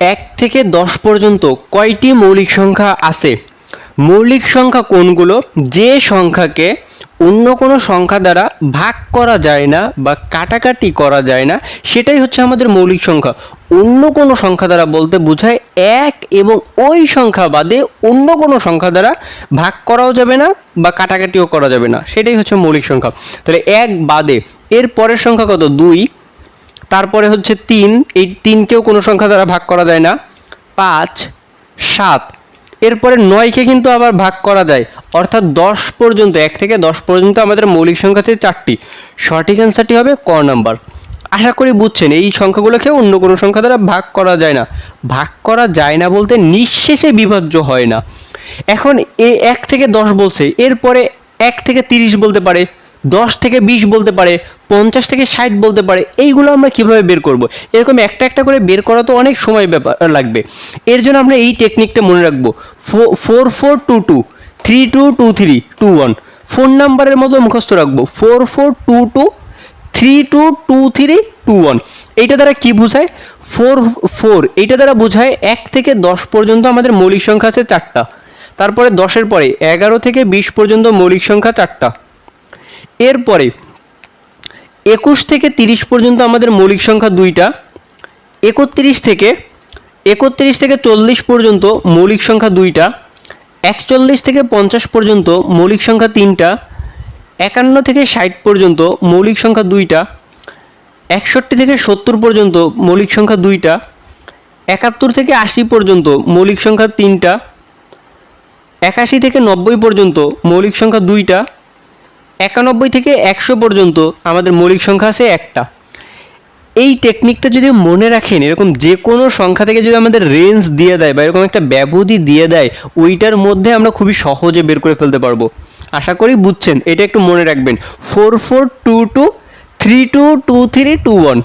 এক থেকে দশ পর্যন্ত কয়টি মৌলিক সংখ্যা আছে? মৌলিক সংখ্যা কোনগুলো? যে সংখ্যাকে অন্য কোনো সংখ্যা দ্বারা ভাগ করা যায় না বা কাটাকাটি করা যায় না, সেটাই হচ্ছে আমাদের মৌলিক সংখ্যা। অন্য কোনো সংখ্যা দ্বারা বলতে বোঝায় এক এবং ওই সংখ্যা বাদে অন্য কোনো সংখ্যা দ্বারা ভাগ করাও যাবে না বা কাটাকাটিও করা যাবে না, সেটাই হচ্ছে মৌলিক সংখ্যা। তাহলে এক বাদে এর পরের সংখ্যা কত? দুই। তারপরে হচ্ছে তিন। এই তিনকেও কোনো সংখ্যা দ্বারা ভাগ করা যায় না। পাঁচ, সাত। এরপরে নয়কে কিন্তু আবার ভাগ করা যায়। অর্থাৎ দশ পর্যন্ত, এক থেকে দশ পর্যন্ত আমাদের মৌলিক সংখ্যা আছে চারটি। সঠিক অ্যান্সারটি হবে ক নাম্বার। আশা করি বুঝছেন, এই সংখ্যাগুলোকে অন্য কোনো সংখ্যা দ্বারা ভাগ করা যায় না। ভাগ করা যায় না বলতে নিঃশেষে বিভাজ্য হয় না। এখন এ এক থেকে দশ বলছে, এরপরে এক থেকে তিরিশ বলতে পারে। দশ থেকে বিশ বলতে পারে, পঞ্চাশ থেকে ষাট বলতে পারে, এইগুলো আমরা কীভাবে বের করব? এরকম একটা একটা করে বের করা তো অনেক সময় ব্যাপার লাগবে। এর জন্য আমরা এই টেকনিকটা মনে রাখব। Four four two two three two two three two one phone নাম্বারের মতো মুখস্থ রাখব। Four four two two three two two three two one এইটা দ্বারা কি বোঝায়? ফোর ফোর এইটা দ্বারা বোঝায় এক থেকে দশ পর্যন্ত আমাদের মৌলিক সংখ্যা আছে চারটা। তারপরে দশের পরে এগারো থেকে বিশ পর্যন্ত মৌলিক সংখ্যা চারটা। এরপরে একুশ থেকে তিরিশ পর্যন্ত আমাদের মৌলিক সংখ্যা দুইটা, একত্রিশ থেকে একত্রিশ থেকে চল্লিশ পর্যন্ত মৌলিক সংখ্যা দুইটা, একচল্লিশ থেকে পঞ্চাশ পর্যন্ত মৌলিক সংখ্যা তিনটা, একান্ন থেকে ষাট পর্যন্ত মৌলিক সংখ্যা দুইটা, একষট্টি থেকে সত্তর পর্যন্ত মৌলিক সংখ্যা দুইটা, একাত্তর থেকে আশি পর্যন্ত মৌলিক সংখ্যা তিনটা, একাশি থেকে নব্বই পর্যন্ত মৌলিক সংখ্যা দুইটা একানব্বই থেকে একশো পর্যন্ত আমাদের মৌলিক সংখ্যা আছে একটা। এই টেকনিকটা যদি মনে রাখেন, এরকম যে কোনো সংখ্যা থেকে যদি আমাদের রেঞ্জ দিয়ে দেয় বা এরকম একটা ব্যবধি দিয়ে দেয়, ওইটার মধ্যে আমরা খুবই সহজে বের করে ফেলতে পারব। আশা করি বুঝছেন, এটা একটু মনে রাখবেন। Four four two two three two two three two one